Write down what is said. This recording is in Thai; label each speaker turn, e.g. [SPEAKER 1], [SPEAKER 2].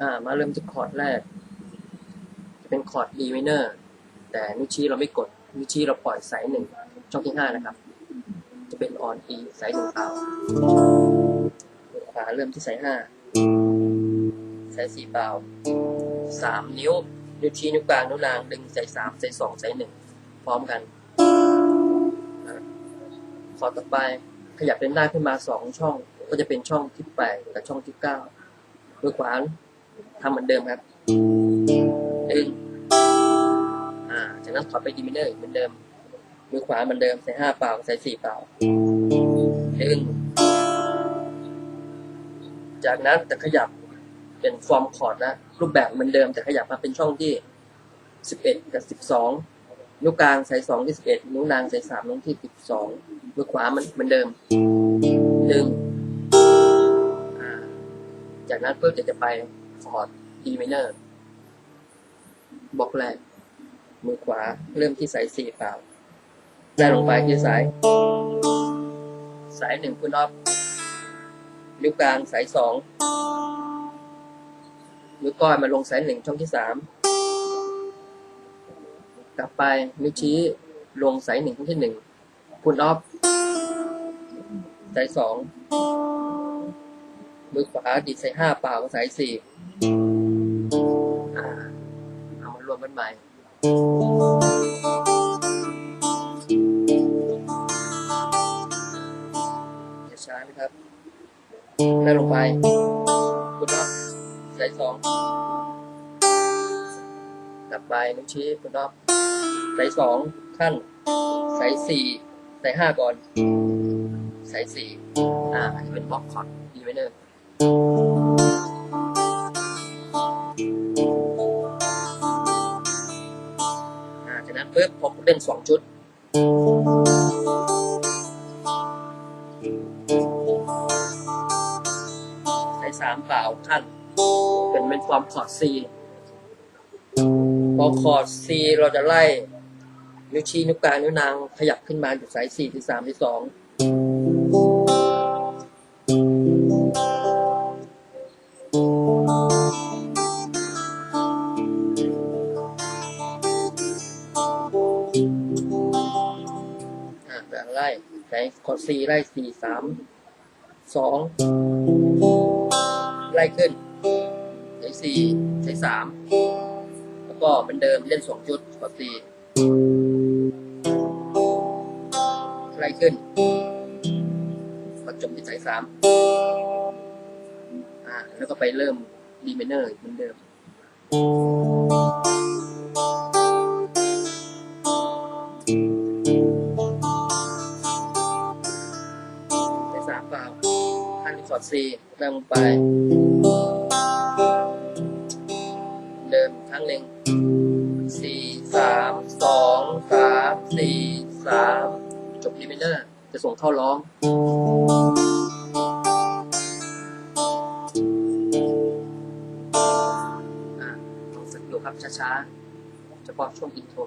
[SPEAKER 1] อ่า มาเริ่มที่คอร์ดแรก จะเป็นคอร์ด D minor แต่นิ้วชี้เราไม่กดนิ้วชี้เราปล่อยสายหนึ่งช่องที่ห้านะครับ จะเป็น on E สายหนึ่งเปล่ามือขวาเริ่มที่สายห้าสายสี่เปล่าสามนิ้ว นิ้วชี้นิ้วกลางนิ้วนางดึงสายสามสายสองสายหนึ่งพร้อมกันคอร์ดต่อไปขยับเป็นหน้าขึ้นมาสองช่อง ก็จะเป็นช่องที่แปดกับช่องที่เก้ามือขวา ทำเหมือนเดิมครับดึงอ่าจากนั้นถอดไปดีมิเนอร์เหมือนเดิมมือขวาเหมือนเดิมใส่ห้าเปล่าใส่สี่เปล่าดึงจากนั้นจะขยับเป็นฟอร์มคอร์ดนะรูปแบบเหมือนเดิมแต่ขยับมาเป็นช่องที่สิบเอ็ดกับสิบสองนิ้วกลางใส่สองที่สิบเอ็ดนิ้วนางใส่สามนิ้วที่สิบสองมือขวามันเหมือนเดิมดึงอ่าจากนั้นเพื่อจะจะไป คอร์ด D minor บล็อกแรก มือขวา เริ่มที่สายสี่เปล่าได้ลงไปที่สาย สายหนึ่งคุณออฟนิ้วกลางสายสองนิ้วก้อยมาลงสายหนึ่งช่องที่สามกลับไปนิ้วชี้ลงสายหนึ่งช่องที่หนึ่งคุณออฟสายสอง มือขวาดีดสายห้าเปล่ากับสายสี่เอามารวมกันใหม่อย่าช้านะครับได้ลงไปคุณน็อตสายสองกลับไปนิ้วชี้คุณน็อตสายสองขั้น ใสายสี่ใสายห้าก่อน ใสายสี่อ่าอันนี้เป็นบล็อกคอร์ดดีไว้เนอร์อ่า จากนั้นปุ๊บพอคุณเล่นสองชุด ใช้สามเปล่าขั้น เป็นเป็นความคอร์ด C พอคอร์ด C เราจะไล่นิ้วชี้นิ้วกลางนิ้วนางขยับขึ้นมาอยู่สายสี่ที่สามที่สอง อะแบบไล่ไหนคอร์ด C ไล่สี่สามสองไล่ขึ้นใช้สี่ใช้สามแล้วก็เหมือนเดิมเล่นสองจุดกดสี่ไล่ขึ้นมาจบที่สายสาม อ่าแล้วก็ไปเริ่มดีเมเนอร์เหมือนเดิมสายสามเปล่าขั้นคอร์ดซีเริ่มลงไป เดิมครั้งหนึ่งสี่สามสองสามสี่สามจบดีเมเนอร์ จะส่งเข้าร้อง ขับช้าๆเฉพาะช่วงอินโทร